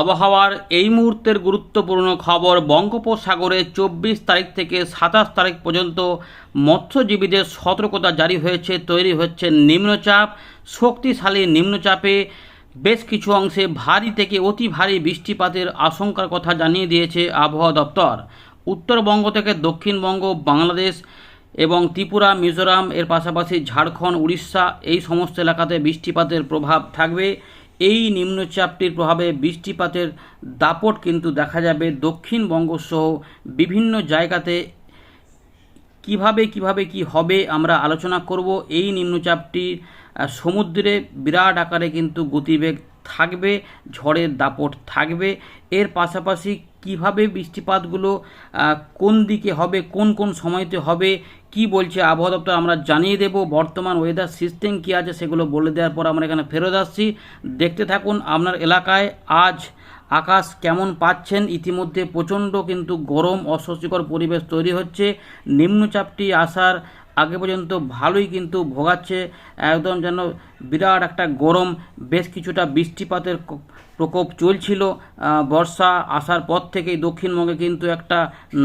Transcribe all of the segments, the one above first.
আবহাওয়ার এই মুহূর্তের গুরুত্বপূর্ণ খবর বঙ্গোপসাগরে চব্বিশ তারিখ থেকে সাতাশ তারিখ পর্যন্ত মৎস্যজীবীদের সতর্কতা জারি হয়েছে, তৈরি হচ্ছে নিম্নচাপ। শক্তিশালী নিম্নচাপে বেশ কিছু অংশে ভারী থেকে অতি ভারী বৃষ্টিপাতের আশঙ্কার কথা জানিয়ে দিয়েছে আবহাওয়া দপ্তর। উত্তরবঙ্গ থেকে দক্ষিণবঙ্গ, বাংলাদেশ এবং ত্রিপুরা, মিজোরাম, এর পাশাপাশি ঝাড়খণ্ড, উড়িষ্যা এই সমস্ত এলাকাতে বৃষ্টিপাতের প্রভাব থাকবে। এই নিম্নচাপটির প্রভাবে বৃষ্টিপাতের দাপট কিন্তু দেখা যাবে দক্ষিণবঙ্গ সহ বিভিন্ন জায়গাতে। কীভাবে কীভাবে কি হবে আমরা আলোচনা করব। এই নিম্নচাপটি সমুদ্রে বিরাট আকারে কিন্তু গতিবেগ থাকবে ঝড়ের দাপট থাকবে। এর পাশাপাশি কীভাবে বৃষ্টিপাতগুলো কোন দিকে হবে, কোন কোন সময়তে হবে কি বলছে আবহাওয়া দপ্তর আমরা জানিয়ে দেব। বর্তমান ওয়েদার সিস্টেম কি আছে সেগুলো বলে দেওয়ার পর আমরা এখানে ফেরত আসছি। দেখতে থাকুন আপনার এলাকায় আজ আকাশ কেমন পাচ্ছেন? ইতিমধ্যে প্রচণ্ড কিন্তু গরম, অস্বস্তিকর পরিবেশ তৈরি হচ্ছে। নিম্নচাপটি আসার আগে পর্যন্ত ভালোই কিন্তু ভোগাচ্ছে। একদম যেন বিরাট একটা গরম, বেশ কিছুটা বৃষ্টিপাতের প্রকোপ চলছিল। বর্ষা আসার পর থেকেই দক্ষিণবঙ্গে কিন্তু একটা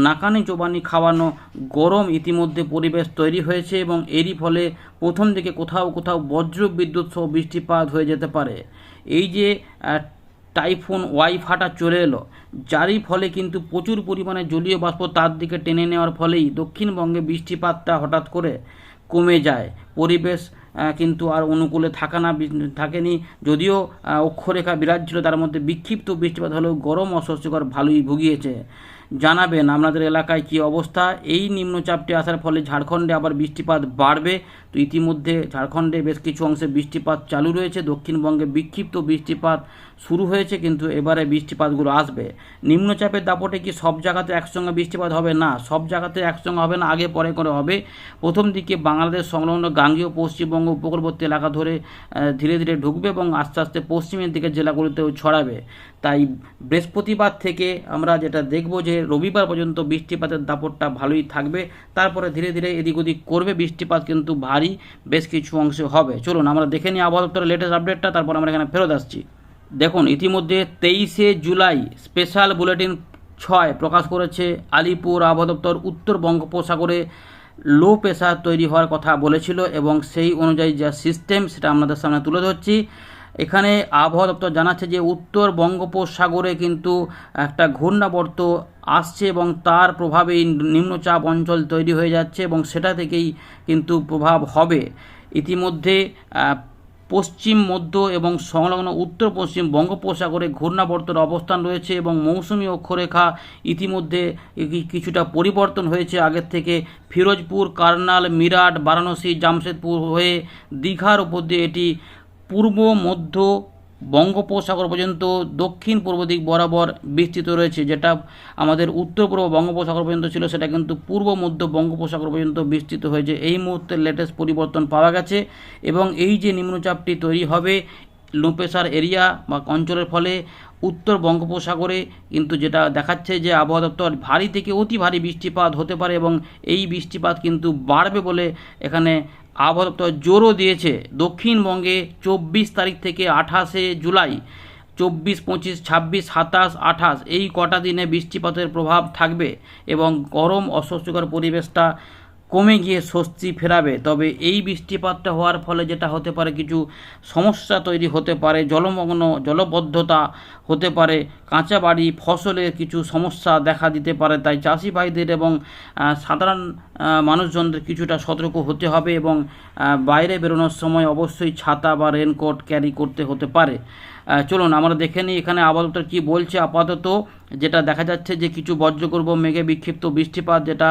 নাকানি চোবানি খাওয়ানো গরম ইতিমধ্যে পরিবেশ তৈরি হয়েছে এবং এরই ফলে প্রথম দিকে কোথাও কোথাও বজ্র বিদ্যুৎ সহ বৃষ্টিপাত হয়ে যেতে পারে। এই যে টাইফুন ওয়াই ফাটা চলে এলো। যারই ফলে কিন্তু প্রচুর পরিমাণে জলীয় বাষ্প তার দিকে টেনে নেওয়ার ফলেই দক্ষিণবঙ্গে বৃষ্টিপাতটা হঠাৎ করে কমে যায়। পরিবেশ কিন্তু আর অনুকূলে থাকা না থাকেনি। যদিও অক্ষরেখা বিরাট ছিল, তার মধ্যে বিক্ষিপ্ত বৃষ্টিপাত হলেও গরম অস্বস্তিকর ভালোই ভুগিয়েছে। জানাবেন, আপনাদের এলাকায় কি অবস্থা? এই নিম্নচাপটি আসার ফলে ঝাড়খণ্ডে আবার বৃষ্টিপাত বাড়বে। তো ইতিমধ্যে ঝাড়খণ্ডে বেশ কিছু অংশে বৃষ্টিপাত চালু রয়েছে। দক্ষিণবঙ্গে বিক্ষিপ্ত বৃষ্টিপাত শুরু হয়েছে, কিন্তু এবারে বৃষ্টিপাতগুলো আসবে। নিম্নচাপের দাপটে কি সব জায়গাতে একসঙ্গে বৃষ্টিপাত হবে? না, সব জায়গাতে একসঙ্গে হবে না, আগে পরে করে হবে। প্রথম দিকে বাংলাদেশ সংলগ্ন গাঙ্গীয় পশ্চিমবঙ্গ উপকূলবর্তী এলাকা ধরে ধীরে ধীরে ঢুকবে এবং আস্তে আস্তে পশ্চিমের দিকে জেলাগুলিতেও ছড়াবে। তাই বৃহস্পতিবার থেকে আমরা যেটা দেখব যে রবিবার পর্যন্ত বৃষ্টিপাতের দাপটটা ভালোই থাকবে। তারপরে ধীরে ধীরে এদিক ওদিক করবে বৃষ্টিপাত, কিন্তু ভারী বেশ কিছু অংশে হবে। চলুন, আমরা দেখে নিই আবহাওয়া দপ্তরের লেটেস্ট আপডেটটা তারপর আমরা এখানে ফেরত আসছি। দেখুন, ইতিমধ্যে তেইশে জুলাই স্পেশাল বুলেটিন ছয় প্রকাশ করেছে আলিপুর আবহাওয়া দপ্তর। উত্তর বঙ্গোপসাগরে লো প্রেশার তৈরি হওয়ার কথা বলেছিল এবং সেই অনুযায়ী যা সিস্টেম সেটা আপনাদের সামনে তুলে ধরছি। এখানে আবহাওয়া দপ্তর জানাচ্ছে যে উত্তর বঙ্গোপসাগরে কিন্তু একটা ঘূর্ণাবর্ত আসছে এবং তার প্রভাবেই নিম্নচাপ অঞ্চল তৈরি হয়ে যাচ্ছে এবং সেটা থেকেই কিন্তু প্রভাব হবে। ইতিমধ্যে পশ্চিম, মধ্য এবং সংলগ্ন উত্তর, পশ্চিম বঙ্গোপসাগরে ঘূর্ণাবর্তর অবস্থান রয়েছে এবং মৌসুমি অক্ষরেখা ইতিমধ্যে কিছুটা পরিবর্তন হয়েছে। আগের থেকে ফিরোজপুর, কার্নাল, মিরাট, বারাণসী, জামশেদপুর হয়ে দীঘার উপর দিয়ে এটি পূর্ব, মধ্য বঙ্গোপসাগর পর্যন্ত দক্ষিণ পূর্ব দিক বরাবর বিস্তৃত রয়েছে, যেটা আমাদের উত্তর পূর্ব বঙ্গোপসাগর পর্যন্ত ছিল, সেটা কিন্তু পূর্ব, মধ্য বঙ্গোপসাগর পর্যন্ত বিস্তৃত হয়েছে। এই মুহূর্তে লেটেস্ট পরিবর্তন পাওয়া গেছে এবং এই যে নিম্নচাপটি তৈরি হবে লো প্রেশার এরিয়া বা অঞ্চলের ফলে, উত্তর বঙ্গোপসাগরে কিন্তু যেটা দেখাচ্ছে যে আবহাওয়া দপ্তর ভারী থেকে অতি ভারী বৃষ্টিপাত হতে পারে এবং এই বৃষ্টিপাত কিন্তু বাড়বে বলে এখানে আবহাওয়া দপ্তর জোরও দিয়েছে। দক্ষিণবঙ্গে চব্বিশ তারিখ থেকে আঠাশে জুলাই, চব্বিশ, পঁচিশ, ছাব্বিশ, সাতাশ, আঠাশ এই কটা দিনে বৃষ্টিপাতের প্রভাব থাকবে এবং গরম অস্বস্তিকর পরিবেশটা কমে গিয়ে স্বস্তি ফেরাবে। তবে এই বৃষ্টিপাতটা হওয়ার ফলে যেটা হতে পারে, কিছু সমস্যা তৈরি হতে পারে, জলমগ্ন, জলবদ্ধতা হতে পারে, কাঁচা বাড়ি ফসলের কিছু সমস্যা দেখা দিতে পারে। তাই চাষি ভাইদের এবং সাধারণ মানুষজনদের কিছুটা সতর্ক হতে হবে এবং বাইরে বেরোনোর সময় অবশ্যই ছাতা বা রেনকোট ক্যারি করতে হতে পারে। চলুন আমরা দেখে নিই এখানে আপাতত কি বলছে আপাতত। যেটা দেখা যাচ্ছে যে কিছু বজ্রগর্ভ, মেঘে বিক্ষিপ্ত বৃষ্টিপাত, যেটা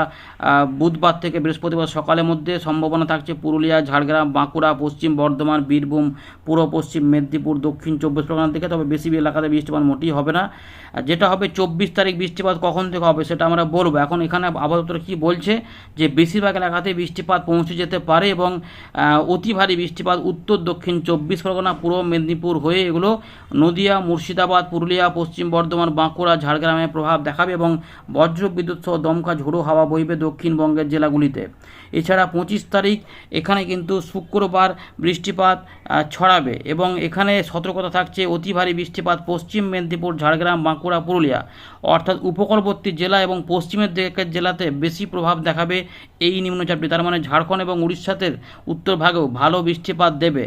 বুধবার থেকে বৃহস্পতিবার সকালের মধ্যে সম্ভাবনা থাকছে পুরুলিয়া, ঝাড়গ্রাম, বাঁকুড়া, পশ্চিম বর্ধমান, বীরভূম, পূর্ব পশ্চিম মেদিনীপুর, দক্ষিণ চব্বিশ পরগনা থেকে তবে বেশি এলাকাতে বৃষ্টিপাত মোটেই হবে না। যেটা হবে চব্বিশ তারিখ বৃষ্টিপাত কখন থেকে হবে সেটা আমরা বলব। এখন এখানে আপাতত কি বলছে যে বেশিরভাগ এলাকাতে বৃষ্টিপাত পৌঁছে যেতে পারে এবং অতি ভারী বৃষ্টিপাত উত্তর, দক্ষিণ চব্বিশ পরগনা, পূর্ব মেদিনীপুর হয়ে এগুলো নদিয়া, মুর্শিদাবাদ, পুরুলিয়া, পশ্চিম বর্ধমান, বাঁকুড়া ঝাড়গ্রামে প্রভাব দেখাবে এবং বজ্র বিদ্যুৎ সহ দমকা ঝোড়ো হাওয়া বইবে দক্ষিণবঙ্গের জেলাগুলিতে। এছাড়া পঁচিশ তারিখ এখানে কিন্তু শুক্রবার বৃষ্টিপাত ছড়াবে এবং এখানে সতর্কতা থাকছে অতি ভারী বৃষ্টিপাত পশ্চিম মেদিনীপুর, ঝাড়গ্রাম, বাঁকুড়া, পুরুলিয়া। অর্থাৎ উপকূলবর্তী জেলা এবং পশ্চিমের দিকের জেলাতে বেশি প্রভাব দেখাবে এই নিম্নচাপটি। তার মানে ঝাড়খণ্ড এবং উড়িষ্যাতে উত্তরভাগেও ভালো বৃষ্টিপাত দেবে।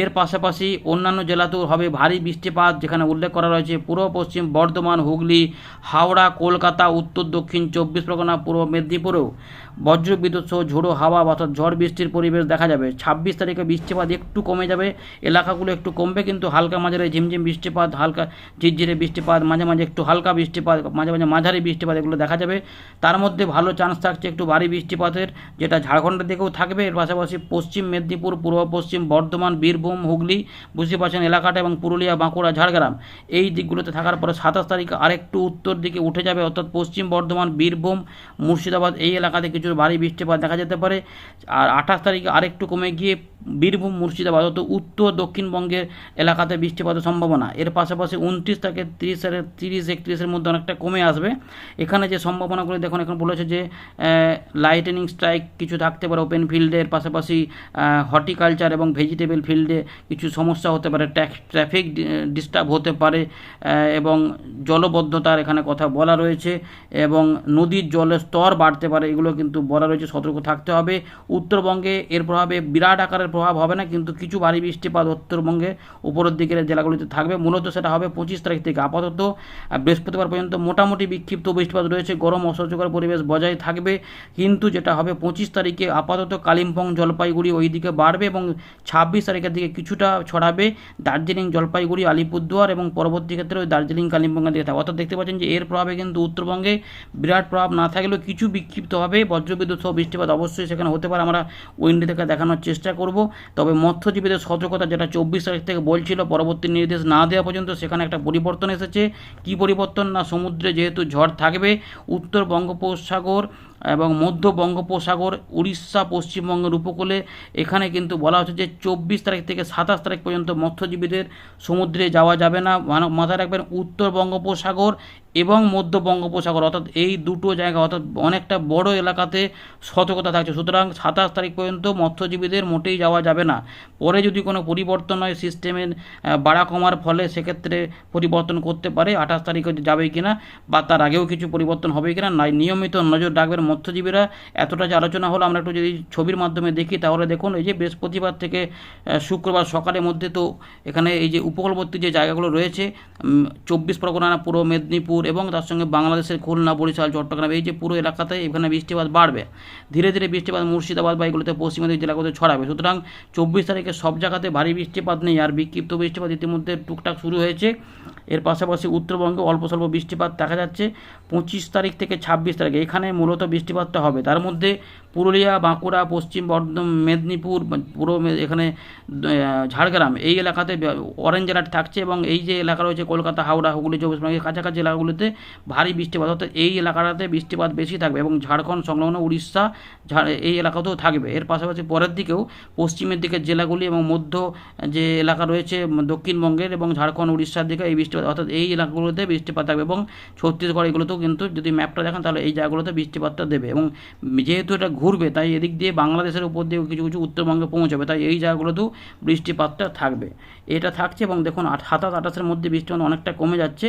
এর পাশাপাশি অন্যান্য জেলাতেও হবে ভারী বৃষ্টিপাত যেখানে উল্লেখ করা রয়েছে পূর্ব পশ্চিম বর্ধমান, হুগলি, হাওড়া, কলকাতা, উত্তর দক্ষিণ, চব্বিশ পরগনা, পূর্ব মেদিনীপুরেও। বজ্রবিদ্যুৎ সহ ঝোড়ো হাওয়া অর্থাৎ ঝড় বৃষ্টির পরিবেশ দেখা যাবে। ছাব্বিশ তারিখে বৃষ্টিপাত একটু কমে যাবে, এলাকাগুলো একটু কমবে, কিন্তু হালকা মাঝারি ঝিমঝিম বৃষ্টিপাত, হালকা ঝিরঝিরে বৃষ্টিপাত, মাঝে মাঝে একটু হালকা বৃষ্টিপাত, মাঝে মাঝে মাঝারি বৃষ্টিপাত এগুলো দেখা যাবে। তার মধ্যে ভালো চান্স থাকছে একটু ভারী বৃষ্টিপাতের, যেটা ঝাড়খণ্ডের দিকেও থাকবে। এর পাশাপাশি পশ্চিম মেদিনীপুর, পূর্ব পশ্চিম বর্ধমান, বীরভূম, হুগলি বুঝতে পারছেন এলাকাটা এবং পুরুলিয়া, বাঁকুড়া, ঝাড়গ্রাম। এই দিকগুলোতে থাকার পরে সাতাশ তারিখে আরেকটু উত্তর দিকে উঠে যাবে, অর্থাৎ পশ্চিম বর্ধমান, বীরভূম, মুর্শিদাবাদ এই এলাকাতে কিছু ভারী বৃষ্টিপাত দেখা যেতে পারে। আর আঠাশ তারিখে আরেকটু কমে গিয়ে বীরভূম, মুর্শিদাবাদ অর্থাৎ উত্তর দক্ষিণবঙ্গের এলাকাতে বৃষ্টিপাতের সম্ভাবনা। এর পাশাপাশি উনত্রিশ থেকে তিরিশের তিরিশ একত্রিশের মধ্যে অনেকটা কমে আসবে। এখানে যে সম্ভাবনাগুলো দেখুন, এখন বলেছে যে লাইটেনিং স্ট্রাইক কিছু থাকতে পারে ওপেন ফিল্ডের পাশাপাশি হর্টিকালচার এবং ভেজিটেবল ফিল্ডে কিছু সমস্যা হতে পারে। ট্রাফিক ডিস্টার্ব হতে পারে এবং জলবদ্ধতার এখানে কথা বলা রয়েছে এবং নদীর জলের স্তর বাড়তে পারে। এগুলো কিন্তু বলা রয়েছে সতর্ক থাকতে হবে। উত্তরবঙ্গে এর প্রভাবে বিরাট আকারের প্রভাব হবে না, কিন্তু কিছু ভারী বৃষ্টিপাত উত্তরবঙ্গে উপরের দিকের জেলাগুলিতে থাকবে। মূলত সেটা হবে পঁচিশ তারিখ থেকে আপাতত। বৃহস্পতিবার পর্যন্ত মোটামুটি বিক্ষিপ্ত বৃষ্টিপাত রয়েছে। গরম অসহ্যকর পরিবেশ বজায় থাকবে। কিন্তু যেটা হবে পঁচিশ তারিখে আপাতত কালিম্পং জলপাইগুড়ি ওই দিকে বাড়বে এবং ছাব্বিশ তারিখের দিকে কিছুটা ছড়াবে। দার্জিলিং জলপাইগুড়ি, আলিপুরদুয়ার এবং পরবর্তী ক্ষেত্রে ওই দার্জিলিং কালিম্পংয়ের দিকে থাকবে। অর্থাৎ দেখতে পাচ্ছেন যে এর প্রভাবে কিন্তু উত্তরবঙ্গে বিরাট প্রভাব না থাকলেও কিছু বিক্ষিপ্ত হবে। বজ্রবিদ্যুৎ সহ বৃষ্টিপাত অবশ্যই সেখানে হতে পারে। আমরা উইন্ডি থেকে দেখানোর চেষ্টা করব। তবে মৎস্যজীবীদের সতর্কতা যেটা চব্বিশ তারিখ থেকে বলছিল, পরবর্তী নির্দেশ না দেওয়া পর্যন্ত সেখানে একটা পরিবর্তন এসেছে। কি পরিবর্তন? না, সমুদ্রে যেহেতু ঝড় থাকবে, উত্তর বঙ্গোপসাগর এবং মধ্য বঙ্গোপসাগর, উড়িষ্যা, পশ্চিমবঙ্গের উপকূলে এখানে কিন্তু বলা হচ্ছে যে চব্বিশ তারিখ থেকে সাতাশ তারিখ পর্যন্ত মৎস্যজীবীদের সমুদ্রে যাওয়া যাবে না। মাথায় রাখবেন, উত্তর বঙ্গোপসাগর এবং মধ্য বঙ্গোপসাগর, অর্থাৎ এই দুটো জায়গা, অর্থাৎ অনেকটা বড় এলাকাতে সতর্কতা থাকছে। সুতরাং সাতাশ তারিখ পর্যন্ত মৎস্যজীবীদের মোটেই যাওয়া যাবে না। পরে যদি কোনো পরিবর্তন হয়, সিস্টেমের বাড়া কমার ফলে সেক্ষেত্রে পরিবর্তন করতে পারে, আঠাশ তারিখে যাবে কি না বা তার আগেও কিছু পরিবর্তন হবে কি না নিয়মিত নজর রাখবেন মৎস্যজীবীরা। এতটা যে আলোচনা হলো, আমরা একটু যদি ছবির মাধ্যমে দেখি, তাহলে দেখুন, এই যে বৃহস্পতিবার থেকে শুক্রবার সকালের মধ্যে তো এখানে এই যে উপকূলবর্তী যে জায়গাগুলো রয়েছে চব্বিশ পরগনা, পূর্ব মেদিনীপুর এবং তার সঙ্গে বাংলাদেশের খুলনা, বরিশাল, চট্টগ্রাম এই যে পুরো এলাকাতে এখানে বৃষ্টিপাত বাড়বে। ধীরে ধীরে বৃষ্টিপাত মুর্শিদাবাদ বা এগুলোতে পশ্চিমবঙ্গের জেলাগুলোতে ছড়াবে। সুতরাং চব্বিশ তারিখে সব জায়গাতে ভারী বৃষ্টিপাত নেই আর বিক্ষিপ্ত বৃষ্টিপাত ইতিমধ্যে টুকটাক শুরু হয়েছে। এর পাশাপাশি উত্তরবঙ্গে অল্প স্বল্প বৃষ্টিপাত দেখা যাচ্ছে। পঁচিশ তারিখ থেকে ছাব্বিশ তারিখ এখানে মূলত বৃষ্টিপাতটা হবে। তার মধ্যে পুরুলিয়া, বাঁকুড়া, পশ্চিম বর্ধমান, মেদিনীপুর পুরো এখানে ঝাড়গ্রাম। এই এলাকাতে অরেঞ্জ অ্যালার্ট থাকছে এবং এই যে এলাকা রয়েছে কলকাতা, হাওড়া, হুগলি, চব্বিশ পরগনা এই কাছাকাছি এলাকাগুলোতে ভারী বৃষ্টিপাত। অর্থাৎ এই এলাকাটাতে বৃষ্টিপাত বেশি থাকবে এবং ঝাড়খণ্ড, সংলগ্ন উড়িষ্যা এই এলাকাতেও থাকবে। এর পাশাপাশি পরের দিকেও পশ্চিমের দিকের জেলাগুলি এবং মধ্য যে এলাকা রয়েছে, দক্ষিণবঙ্গের এবং ঝাড়খণ্ড, উড়িষ্যার দিকে এই বৃষ্টিপাত। অর্থাৎ এই এলাকাগুলোতে বৃষ্টিপাত থাকবে এবং ছত্তিশগড় এগুলোতেও কিন্তু যদি ম্যাপটা দেখেন, তাহলে এই জায়গাগুলোতে বৃষ্টিপাতটা দেবে। এবং যেহেতু এটা ঘুরবে, তাই এদিক দিয়ে বাংলাদেশের উপর দিয়ে কিছু কিছু উত্তরবঙ্গে পৌঁছাবে, তাই এই জায়গাগুলোতেও বৃষ্টিপাতটা থাকবে। এটা থাকছে এবং দেখুন, আট, সাতাশ আঠাশের মধ্যে বৃষ্টিপাত অনেকটা কমে যাচ্ছে,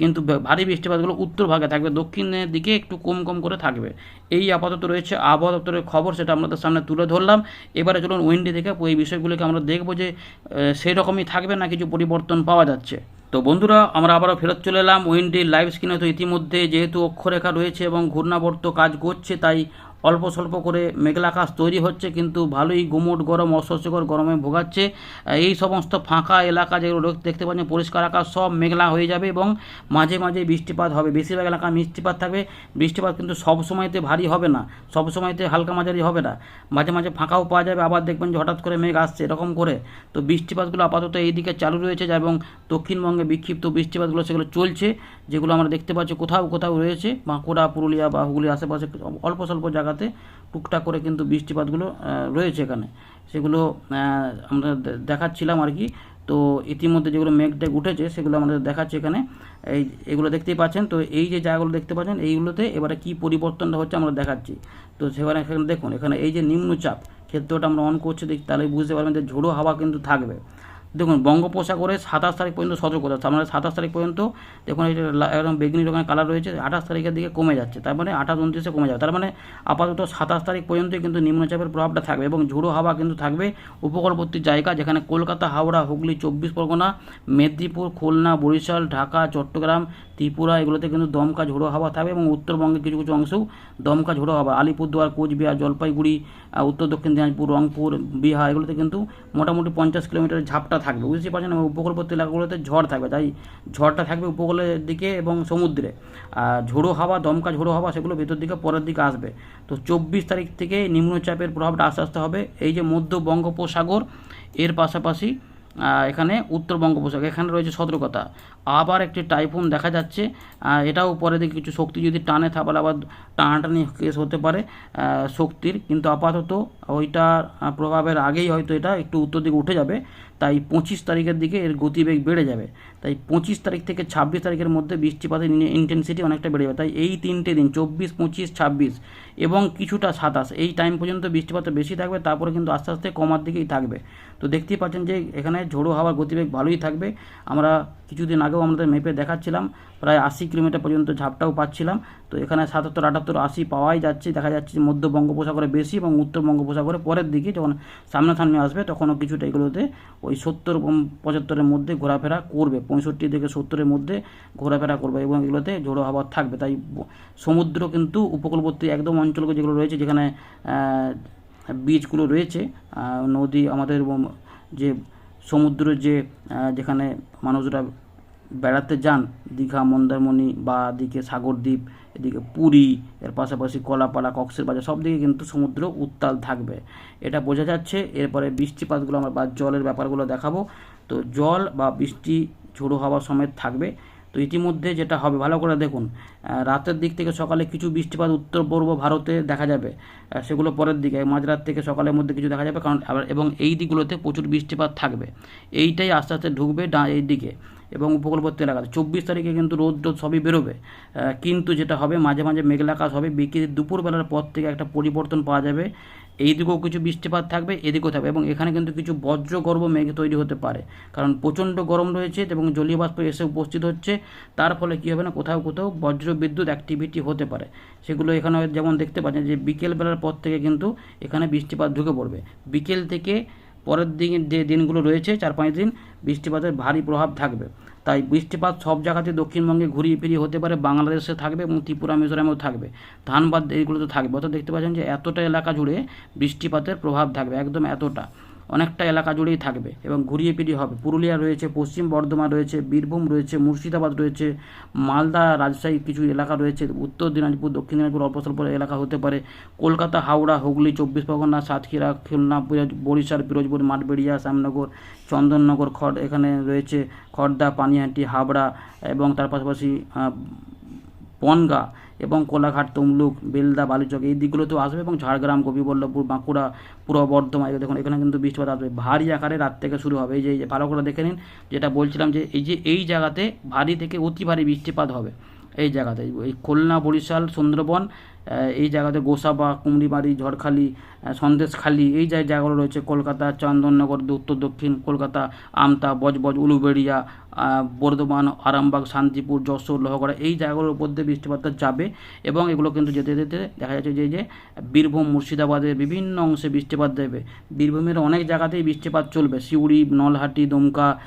কিন্তু ভারী বৃষ্টিপাতগুলো উত্তর ভাগে থাকবে, দক্ষিণের দিকে একটু কম কম করে থাকবে। এই আপাতত রয়েছে আবহাওয়া দপ্তরের খবর, সেটা আপনাদের সামনে তুলে ধরলাম। এবারে চলুন উইন্ডি থেকে এই বিষয়গুলোকে আমরা দেখব যে সেই রকমই থাকবে না কিছু পরিবর্তন পাওয়া যাচ্ছে। তো বন্ধুরা, আমরা আবারও ফেরত চলে এলাম উইন্ডির লাইভ স্ক্রিনে। তো ইতিমধ্যে যেহেতু অক্ষরেখা রয়েছে এবং ঘূর্ণাবর্ত কাজ করছে, তাই অল্প স্বল্প করে মেঘলা আকাশ তৈরি হচ্ছে, কিন্তু ভালোই গুমোট গরম, অস্বস্তিকর গরমে ভোগাচ্ছে। এই সমস্ত ফাঁকা এলাকা যেগুলো দেখতে পাচ্ছেন পরিষ্কার আকাশ, সব মেঘলা হয়ে যাবে এবং মাঝে মাঝে বৃষ্টিপাত হবে। বেশিরভাগ এলাকা বৃষ্টিপাত থাকবে। বৃষ্টিপাত কিন্তু সব সময়তে ভারী হবে না, সব সময়তে হালকা মাঝারি হবে না। মাঝে মাঝে ফাঁকাও পাওয়া যাবে, আবার দেখবেন যে হঠাৎ করে মেঘ আসছে এরকম করে। তো বৃষ্টিপাতগুলো আপাতত এই দিকে চালু রয়েছে এবং দক্ষিণবঙ্গে বিক্ষিপ্ত বৃষ্টিপাতগুলো সেগুলো চলছে, যেগুলো আমরা দেখতে পাচ্ছি কোথাও কোথাও রয়েছে। বাঁকুড়া, পুরুলিয়া বা হুগলির আশেপাশে অল্প স্বল্প জায়গাতে টুকটাক করে কিন্তু বৃষ্টিপাতগুলো রয়েছে এখানে। সেগুলো আমরা দেখাচ্ছিলাম আর কি। তো ইতিমধ্যে যেগুলো মেঘ টেঘ উঠেছে, সেগুলো আমাদের দেখাচ্ছে এখানে। এই এগুলো দেখতেই পাচ্ছেন। তো এই যে জায়গাগুলো দেখতে পাচ্ছেন, এইগুলোতে এবারে কি পরিবর্তনটা হচ্ছে আমরা দেখাচ্ছি। তো সেখানে, এখানে দেখুন, এখানে এই যে নিম্নচাপ, ক্ষেত্রটা আমরা অন করছি, দেখি, তাহলে বুঝতে পারবেন যে ঝোড়ো হাওয়া কিন্তু থাকবে। দেখুন, বঙ্গোপসাগরে সাতাশ তারিখ পর্যন্ত সতর্কতা আমরা সাতাশ তারিখ পর্যন্ত দেখুন একদম বেগনি রকমের কালার রয়েছে, আঠাশ তারিখের দিকে কমে যাচ্ছে। তার মানে আঠাশ উনত্রিশে কমে যাবে। তার মানে আপাতত সাতাশ তারিখ পর্যন্ত কিন্তু নিম্নচাপের প্রভাবটা থাকবে এবং ঝোড়ো হাওয়া কিন্তু থাকবে উপকূলবর্তী জায়গা, যেখানে কলকাতা, হাওড়া, হুগলি, চব্বিশ পরগনা, মেদিনীপুর, খুলনা, বরিশাল, ঢাকা, চট্টগ্রাম, ত্রিপুরা, এগুলোতে কিন্তু দমকা ঝোড়ো হাওয়া থাকবে এবং উত্তরবঙ্গের কিছু কিছু অংশেও দমকা ঝোড়ো হাওয়া। আলিপুরদুয়ার, কোচবিহার, জলপাইগুড়ি উত্তর দক্ষিণ দিনাজপুর, রংপুর, বিহার, এগুলোতে কিন্তু মোটামুটি পঞ্চাশ কিলোমিটারের ঝাপটা থাকবে বুঝতে পারছেন উপকূলবর্তী এলাকাগুলোতে ঝড় থাকবে, তাই ঝড়টা থাকবে উপকূলের দিকে এবং সমুদ্রে। আর ঝোড়ো হাওয়া, দমকা ঝোড়ো হাওয়া, সেগুলো ভেতর দিকে পরের দিকে আসবে। তো চব্বিশ তারিখ থেকে নিম্নচাপের প্রভাবটা আস্তে আস্তে হবে। এই যে মধ্য বঙ্গোপসাগর, এর পাশাপাশি এখানে উত্তর বঙ্গোপসাগর, এখানে রয়েছে সতর্কতা। আবার একটি টাইফুন দেখা যাচ্ছে এটাও পরে দিকে কিছু শক্তি যদি টানে, তাহলে আবার টানাটানি কেস হতে পারে শক্তির। কিন্তু আপাতত ওইটার প্রভাবের আগেই হয়তো এটা একটু উত্তর দিকে উঠে যাবে। তাই পঁচিশ তারিখের দিকে এর গতিবেগ বেড়ে যাবে। তাই পঁচিশ তারিখ থেকে ছাব্বিশ তারিখের মধ্যে বৃষ্টিপাতের ইন্টেন্সিটি অনেকটা বেড়ে যাবে। তাই এই তিনটে দিন, চব্বিশ, পঁচিশ, ছাব্বিশ এবং কিছুটা সাতাশ, এই টাইম পর্যন্ত বৃষ্টিপাত বেশি থাকবে, তারপরে কিন্তু আস্তে আস্তে কমার দিকেই থাকবে। তো দেখতেই পাচ্ছেন যে এখানে ঝোড়ো হাওয়ার গতিবেগ ভালোই থাকবে। আমরা কিছুদিন আগেও আমাদের মেপে দেখাচ্ছিলাম, প্রায় আশি কিলোমিটার পর্যন্ত ঝাপটাও পাচ্ছিলাম। তো এখানে সাতাত্তর, আটাত্তর, আশি পাওয়াই যাচ্ছে। দেখা যাচ্ছে মধ্য বঙ্গোপসাগরে বেশি এবং উত্তর বঙ্গোপসাগরে পরের দিকে যখন সামনাসামনি আসবে, তখনও কিছুটা এগুলোতে ওই সত্তর পঁচাত্তরের মধ্যে ঘোরাফেরা করবে, পঁয়ষট্টি থেকে সত্তরের মধ্যে ঘোরাফেরা করবে এবং এগুলোতে ঝোড়ো হাওয়া থাকবে। তাই সমুদ্র কিন্তু উপকূলবর্তী একদম অঞ্চলগুলো যেগুলো রয়েছে, যেখানে বীজগুলো রয়েছে নদী আমাদের যে সমুদ্র যে যেখানে মানুষরা বেড়াতে যান, দীঘা, মন্দারমণি বা দিকে সাগরদ্বীপ, এদিকে পুরী, এর পাশাপাশি কলাপাড়া, কক্সের সব দিকে কিন্তু সমুদ্র উত্তাল থাকবে। এটা বোঝা যাচ্ছে, এরপরে বৃষ্টিপাতগুলো আমরা বা জলের ব্যাপারগুলো দেখাবো। তো জল বা বৃষ্টি ঝোড়ো হওয়ার সময় থাকবে। তো ইতিমধ্যে যেটা হবে, ভালো করে দেখুন রাতের দিক থেকে সকালে কিছু বৃষ্টিপাত উত্তর পূর্ব ভারতে দেখা যাবে সেগুলো পরের দিকে, মাঝরাত থেকে সকালের মধ্যে কিছু দেখা যাবে, কারণ এবং এই দিকগুলোতে প্রচুর বৃষ্টিপাত থাকবে। এইটাই আস্তে আস্তে ঢুকবে ডা এই দিকে এবং উপকূলবর্তী এলাকাতে চব্বিশ তারিখে কিন্তু রোদ টোদ সবই বেরোবে কিন্তু যেটা হবে, মাঝে মাঝে মেঘলা আকাশ হবে, বিকেল দুপুরবেলার পর থেকে একটা পরিবর্তন পাওয়া যাবে এই দিকেও কিছু বৃষ্টিপাত থাকবে, এদিকেও থাকবে এবং এখানে কিন্তু কিছু বজ্রগর্ভ মেঘ তৈরি হতে পারে। কারণ প্রচণ্ড গরম রয়েছে এবং জলীয় বাষ্প এসে উপস্থিত হচ্ছে। তার ফলে কী হবে না, কোথাও কোথাও বজ্র বিদ্যুৎ অ্যাক্টিভিটি হতে পারে। সেগুলো এখানে যেমন দেখতে পাচ্ছেন যে বিকেলবেলার পর থেকে কিন্তু এখানে বৃষ্টিপাত ঢুকে পড়বে। বিকেল থেকে পরের দিন যে দিনগুলো রয়েছে, চার পাঁচ দিন, বৃষ্টিপাতের ভারী প্রভাব থাকবে। তাই বৃষ্টিপাত সব জায়গাতে দক্ষিণবঙ্গে ঘুরিয়ে ফিরিয়ে হতে পারে, বাংলাদেশে থাকবে এবং ত্রিপুরা, মিজোরামেও থাকবে। ধানবাদ এইগুলোতে থাকবে। অর্থাৎ দেখতে পাচ্ছেন যে এতটা এলাকা জুড়ে বৃষ্টিপাতের প্রভাব থাকবে, একদম এতটা। অনেকটা এলাকা জুড়েই থাকবে এবং ঘুরিয়ে ফিরিয়ে হবে। পুরুলিয়া রয়েছে, পশ্চিম বর্ধমান রয়েছে, বীরভূম রয়েছে, মুর্শিদাবাদ রয়েছে, মালদা রাজশাহী কিছু এলাকা রয়েছে, উত্তর দিনাজপুর, দক্ষিণ দিনাজপুর অল্প স্বল্প এলাকা হতে পারে, কলকাতা, হাওড়া, হুগলি, চব্বিশ পরগনা, সাতক্ষীরা, খুলনা বরিশাল, পিরোজপুর, মাঠবেড়িয়া, শ্যামনগর, চন্দননগর, খড় এখানে রয়েছে, খড়দা, পানিহাটি, হাবড়া এবং তার পাশাপাশি বনগা। এবং কোলাঘাট, তমলুক, বেলদা, বালুচক এই দিকগুলোতেও আসবে এবং ঝাড়গ্রাম, গোপীবল্লভপুর, বাঁকুড়া, পূর্ব বর্ধমান দেখুন, এখানে কিন্তু বৃষ্টিপাত আসবে। ভারী আকারে রাত থেকে শুরু হবে। এই যে, ভালো করে দেখে নিন, যেটা বলছিলাম যে এই যে, এই জায়গাতে ভারী থেকে অতি ভারী বৃষ্টিপাত হবে। এই জায়গাতে এই খুলনা, বরিশাল, সুন্দরবন এই জায়গাতে গোসাবা, কুমড়িবাড়ি, ঝড়খালি সন্দেশখালি, এই যে জায়গাগুলো রয়েছে, কলকাতা, চন্দননগর উত্তর, দক্ষিণ কলকাতা, আমতা, বজবজ, উলুবেড়িয়া বর্ধমান, আরামবাগ, শান্তিপুর, যশোর, লোহগড়া, এই জায়গাগুলোর উপর দিয়ে বৃষ্টিপাতটা যাবে এবং এগুলো কিন্তু যেতে যেতে দেখা যাচ্ছে যে যে বীরভূম, মুর্শিদাবাদের বিভিন্ন অংশে বৃষ্টিপাত দেবে। বীরভূমের অনেক জায়গাতেই বৃষ্টিপাত চলবে। সিউড়ি, নলহাটি, দুমকা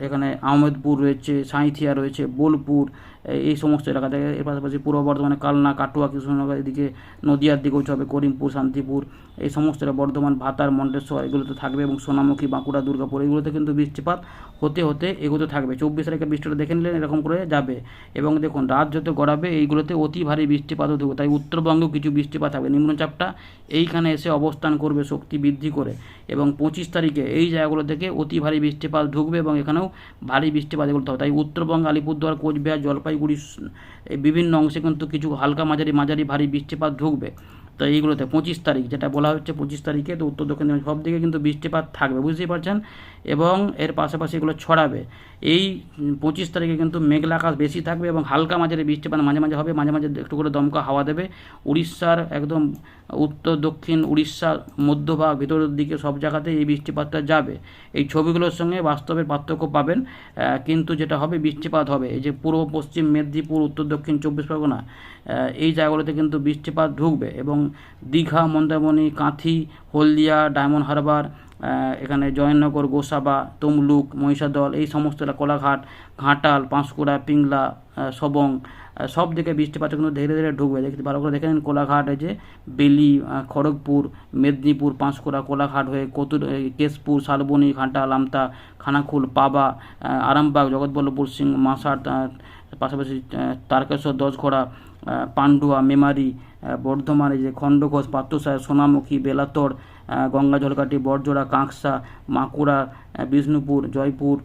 এখানে আহমেদপুর রয়েছে, সাঁইথিয়া রয়েছে, বোলপুর, এই- সমস্ত এলাকা থেকে। এর পাশাপাশি পূর্ব বর্ধমানে কালনা, কাটুয়া কৃষ্ণনগর এদিকে নদিয়ার দিকেও হবে করিমপুর, শান্তিপুর, এই সমস্ত বর্ধমান, ভাতার মন্ডেশ্বর এগুলোতে থাকবে এবং সোনামুখী, বাঁকুড়া, দুর্গাপুর, এগুলোতে কিন্তু বৃষ্টিপাত হতে হতে এগুলোতে থাকবে। চব্বিশ তারিখে বৃষ্টিটা দেখে নিলেন, এরকম করে যাবে। এবং দেখুন, রাত যত গড়াবে, এইগুলোতে অতি ভারী বৃষ্টিপাতও দেবো তাই উত্তরবঙ্গেও কিছু বৃষ্টিপাত থাকবে। নিম্নচাপটা এইখানে এসে অবস্থান করবে শক্তি বৃদ্ধি করে। এবং পঁচিশ তারিখে এই জায়গাগুলো থেকে অতি ভারী বৃষ্টিপাত ঢুকবে এবং এখানেও ভারী বৃষ্টিপাত এগুলো হবে। তাই উত্তরবঙ্গ, আলিপুরদুয়ার, কোচবিহার, জলপাইগুড়ি বিভিন্ন অংশে কিন্তু কিছু হালকা মাঝারি মাঝারি ভারী বৃষ্টিপাত ঢুকবে। তো এইগুলোতে পঁচিশ তারিখ, যেটা বলা হচ্ছে পঁচিশ তারিখে, তো উত্তর দক্ষিণ সব দিকে কিন্তু বৃষ্টিপাত থাকবে। বুঝতেই পারছেন? এবং এর পাশাপাশি এগুলো ছড়াবে। এই পঁচিশ তারিখে কিন্তু মেঘলা আকাশ বেশি থাকবে এবং হালকা মাঝারি বৃষ্টিপাত মাঝে মাঝে হবে, মাঝে মাঝে একটু করে দমকা হাওয়া দেবে। উড়িষ্যার একদম উত্তর, দক্ষিণ উড়িষ্যার মধ্যভাগ ভিতরের দিকে সব জায়গাতে এই বৃষ্টিপাতটা যাবে। এই ছবিগুলোর সঙ্গে বাস্তবের পার্থক্য পাবেন কিন্তু যেটা হবে বৃষ্টিপাত হবে। এই যে পূর্ব, পশ্চিম, মেদিনীপুর, উত্তর, দক্ষিণ, চব্বিশ পরগনা এই জায়গাগুলোতে কিন্তু বৃষ্টিপাত ঢুকবে এবং দীঘা, মন্দারমণি, কাঁথি, হলদিয়া, ডায়মন্ড হারবার এখানে জয়নগর, গোসাবা, তমলুক, মহিষাদল, এই সমস্ত কোলাঘাট, ঘাটাল, পাঁশকুড়া, পিংলা সবং সব দিকে বৃষ্টিপাত কিন্তু ধীরে ধীরে ঢুকবে। দেখতে ভালো করে দেখে নিন কোলাঘাট যে বেলি খড়গপুর, মেদিনীপুর, পাঁশকুড়া, কোলাঘাট হয়ে কতুর কেশপুর, শালবনি, ঘাটাল, আমতা খানাকুল পাবা আরামবাগ, জগৎবল্লভপুর সিং, মাসার পাশাপাশি তারকেশ্বর দশঘোড়া পান্ডুয়া মেমারি বর্ধমানে যে খণ্ডঘোষ পাত্রসায় সোনামুখী বেলাতর আহ, গঙ্গা জলকাটি বড়জোড়া কাঁকসা মাকুড়া বিষ্ণুপুর জয়পুর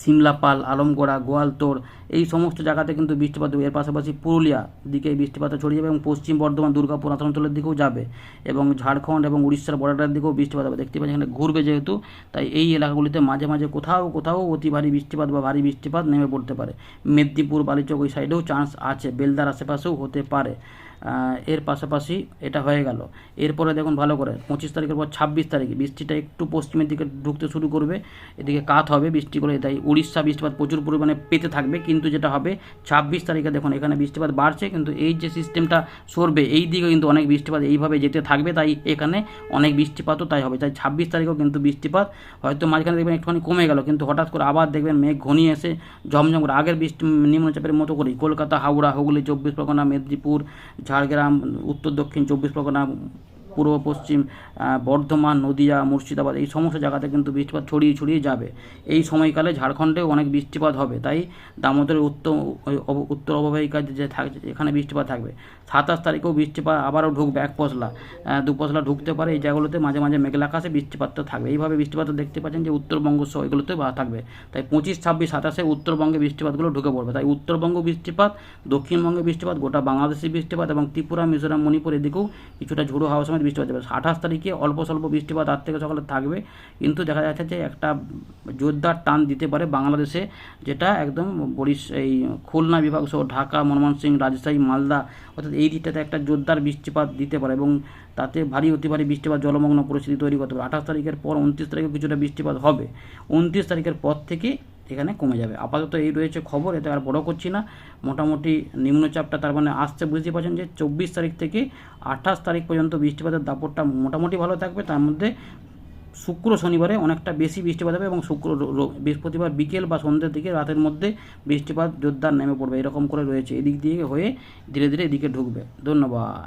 সিমলাপাল আলমগড়া গোয়ালতোড় এই সমস্ত জায়গাতে কিন্তু বৃষ্টিপাত। এর পাশাপাশি পুরুলিয়া দিকে বৃষ্টিপাত ছড়িয়ে যাবে এবং পশ্চিম বর্ধমান, দুর্গাপুর, আসানসোলের দিকেও যাবে এবং ঝাড়খণ্ড এবং উড়িষ্যার বর্ডারের দিকেও বৃষ্টিপাত হবে। দেখতে পাচ্ছেন এখানে ঘুরবে যেহেতু, তাই এই এলাকাগুলিতে মাঝে মাঝে কোথাও কোথাও অতি ভারী বৃষ্টিপাত বা ভারী বৃষ্টিপাত নেমে পড়তে পারে। মেদিনীপুর, বালিচক ওই সাইডেও চান্স আছে, বেলদার আশেপাশেও হতে পারে। এর পাশাপাশি এটা হয়ে গেল। এরপরে দেখুন ভালো করে, পঁচিশ তারিখের পর ছাব্বিশ তারিখে বৃষ্টিটা একটু পশ্চিমের দিকে ঢুকতে শুরু করবে, এদিকে কাত হবে বৃষ্টি করে, তাই উড়িষ্যা বৃষ্টিপাত প্রচুর পরিমাণে পেতে থাকবে, কিন্তু যেটা হবে ছাব্বিশ তারিখে দেখুন এখানে বৃষ্টিপাত বাড়ছে, কিন্তু এই যে সিস্টেমটা সরবে, এই দিকে কিন্তু অনেক বৃষ্টিপাত এইভাবে যেতে থাকবে, তাই এখানে অনেক বৃষ্টিপাতও তাই হবে, তাই ছাব্বিশ তারিখেও কিন্তু বৃষ্টিপাত হয়তো মাঝখানে দেখবেন একটুখানি কমে গেল, কিন্তু হঠাৎ করে আবার দেখবেন মেঘ ঘনিয়ে এসে ঝমঝম করে, আগের বৃষ্টি নিম্নচাপের মতো করেই, কলকাতা, হাওড়া, হুগলি, চব্বিশ পরগনা, মেদিনীপুর ঝাড়গ্রাম উত্তর দক্ষিণ চব্বিশ পরগনা পূর্ব, পশ্চিম বর্ধমান, নদিয়া, মুর্শিদাবাদ এই সমস্ত জায়গাতে কিন্তু বৃষ্টিপাত ছড়িয়ে ছড়িয়ে যাবে। এই সময়কালে ঝাড়খণ্ডেও অনেক বৃষ্টিপাত হবে, তাই দামোদরের উত্তর উত্তর অববাহিকায় যে থাকছে এখানে বৃষ্টিপাত থাকবে, সাতাশ তারিখেও বৃষ্টিপাত আবারও ঢুকবে এক পশলা দু পশলা ঢুকতে পারে এই জায়গাগুলোতে মাঝে মাঝে মেঘলা আকাশে বৃষ্টিপাতটা থাকবে। এইভাবে বৃষ্টিপাত দেখতে পাচ্ছেন যে উত্তরবঙ্গ সহ এগুলোতে থাকবে। তাই পঁচিশ, ছাব্বিশ, সাতাশে উত্তরবঙ্গে বৃষ্টিপাতগুলো ঢুকে পড়বে। তাই উত্তরবঙ্গ বৃষ্টিপাত, দক্ষিণবঙ্গে বৃষ্টিপাত, গোটা বাংলাদেশে বৃষ্টিপাত এবং ত্রিপুরা, মিজোরাম, মণিপুর এদিকেও কিছুটা ঝোড়ো হাওয়া সময় বৃষ্টিপাত যাবে আঠাশ তারিখে অল্প স্বল্প বৃষ্টিপাত রাত থেকে সকালে থাকবে। কিন্তু দেখা যাচ্ছে যে একটা জোরদার টান দিতে পারে বাংলাদেশে, যেটা একদম বরিশ, এই খুলনা বিভাগ সহ ঢাকা ময়মনসিংহ রাজশাহী, মালদা, অর্থাৎ এই দিকটাতে একটা জোরদার বৃষ্টিপাত দিতে পারে এবং তাতে ভারী অতি ভারী বৃষ্টিপাত, জলমগ্ন পরিস্থিতি তৈরি করতে পারে। আঠাশ তারিখের পর উনত্রিশ তারিখে কিছুটা বৃষ্টিপাত হবে। উনত্রিশ তারিখের পর থেকে এখানে কমে যাবে। আপাতত এই রয়েছে খবর, এতে আর বড় করছি না। মোটামুটি নিম্নচাপটা তার মানে আসছে বুঝতে পারছেন যে চব্বিশ তারিখ থেকে আঠাশ তারিখ পর্যন্ত বৃষ্টিপাতের দাপটটা মোটামুটি ভালো থাকবে। তার মধ্যে শুক্র শনিবারে অনেকটা বেশি বৃষ্টিপাত হবে এবং শুক্র বৃহস্পতিবার বিকেল বা সন্ধ্যের দিকে রাতের মধ্যে বৃষ্টিপাত জোরদার নেমে পড়বে। এরকম করে রয়েছে। এদিক দিয়ে হয়ে ধীরে ধীরে এদিকে ঢুকবে। ধন্যবাদ।